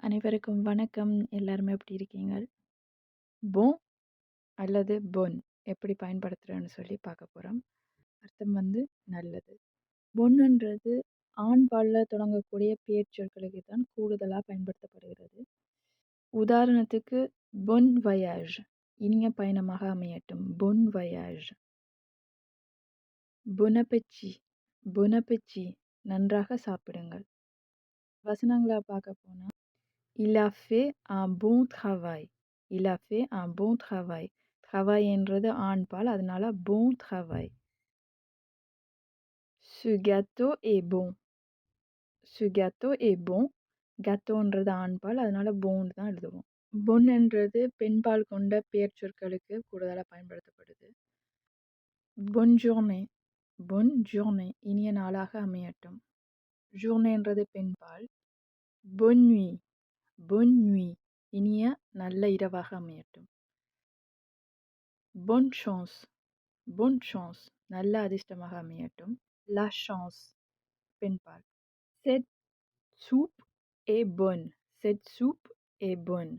அனைவருக்கும் வணக்கம். எல்லாருமே எப்படி இருக்கீங்க? "பொன்" அல்லது "பொன்" எப்படி பயன்படுத்துகிறேன்னு சொல்லி பார்க்க போகிறோம் அர்த்தம் வந்து நல்லது. பொன்னுன்றது ஆண் பாலில் தொடங்கக்கூடிய பேச்சொற்களுக்கு தான் கூடுதலாக பயன்படுத்தப்படுகிறது. உதாரணத்துக்கு "பொன் வயாஜ்" இனிய பயணமாக அமையட்டும். "பொன் வயாஜ்" "பொன் புனப்பெச்சி நன்றாக சாப்பிடுங்கள். வசனங்களாக பார்க்க போனால் "Il a fait un bon travail" "Il a fait un bon travail" travail என்றது ஆண்பால். அதனால "bon travail" "Ce gâteau est bon" "Ce gâteau est bon" gâteauன்றது ஆண்பால். அதனால bonன்னு தான் எழுதுவோம். பொன் என்றது பெண்பால் கொண்ட பெயர்ச்சொற்களுக்கு கூடுதலா பயன்படுத்தப்படுது. "Bonne journée" "Bonne journée" இனிய நாளாக அமையட்டும். journéன்றது பெண்பால். "Bonne nuit" "Bonne nuit" இனிய நல்ல இரவாக அமையட்டும். "Bonne chance" "Bonne chance" நல்ல அதிர்ஷ்டமாக அமையட்டும். "La chance" பெண்பால். "Cette soupe est bonne" "Cette soupe est bonne"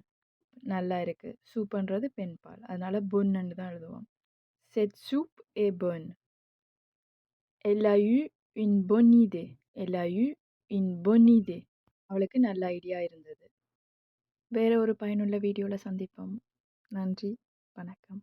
நல்லா இருக்கு. சூப்புன்றது பெண்பால். அதனால bonneன்னு தான் எழுதுவோம். "Cette soupe est bonne" "Elle a eu une bonne idée" "Elle a eu une bonne idée" அவளுக்கு நல்ல ஐடியா இருந்தது. வேறு ஒரு பயனுள்ள வீடியோவில் சந்திப்போம். நன்றி. வணக்கம்.